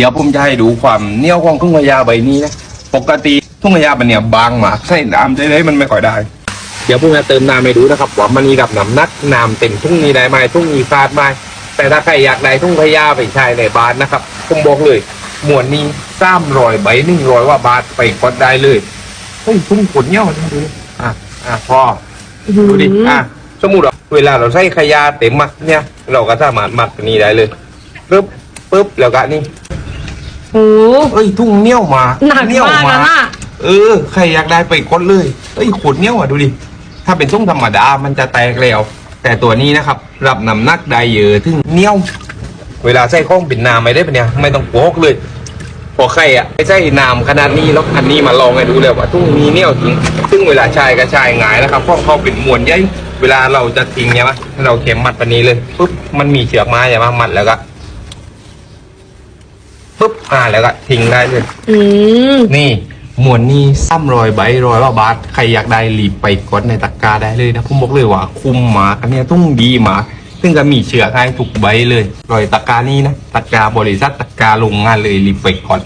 เดี๋ยวผมจะให้ดูความเหนียวของทุ่งพญาใบนี้นะปกติทุ่งพญามันเนี่ยบางมากใส่น้ำได้เลยมันไม่ค่อยได้ เดี๋ยวผมจะเติมน้ำให้ดูนะครับว่ามันมีกับน้ำหนักน้ำเต็มทุ่งนี้ได้ไหมทุ่งนี้ขาดไหมแต่ถ้าใครอยากได้ทุ่งพญาไปใช้ในบ้านนะครับผมบอกเลยหมวดนี้สามรอยใบหนึ่งร้อยว่าบาทไปกดได้เลยเฮ้ยทุ่งขนเนี้ยมันดูดิอะอะพอดูดิอะสมมติว่าเวลาเราใส่ขยะเต็มมาเนี่ย เราก็สามารถมัดตัวนี้ได้เลยปึ๊บปึ๊บแล้วก็นี่ โอ้โหเอ้ยทุ่งเนี้ยวมาหนักเนี้ยวมากนะน่ะเออใครอยากได้ไปกดเลยเอ้ยขนเนี้ยวอะดูดิถ้าเป็นทุ่งธรรมดามันจะแตกแล้ว แต่ตัวนี้นะครับ รับน้ำหนักได้เยอะถึงเนี้ยว เวลาใส่ข้องเป็นน้ำไม่ได้เป็นเนี่ยไม่ต้องโปกเลยพอใครอะไม่ใช่น้ำขนาดนี้แล้วอันนี้มาลองให้ดูเลยว่าทุ่งมีเนี่ยจริงซึ่งเวลาชายก็ชายหงายนะครับเพราะเขาเป็นมวลใหญ่เวลาเราจะทิ้งใช่ไหมเราเข็มมัดปานนี้เลยปุ๊บมันมีเชือกไม้ใช่ไหมมัดแล้วก็ ปุ๊บอ่าแล้วก็ทิ้งได้เลยอืมนี่มวนนี่ซ้ำรอยใบรอยว่าบาทใครอยากได้รีบไปกดในตะกร้าได้เลยนะผมบอกเลยว่าคุ้มหมากอันเนี้ยต้องดีหมากซึ่งก็มีเชือกให้ทุกใบเลยรอยตะกร้านี้นะตะกร้าบริษัทตะกร้าโรงงานเลยรีบไปกด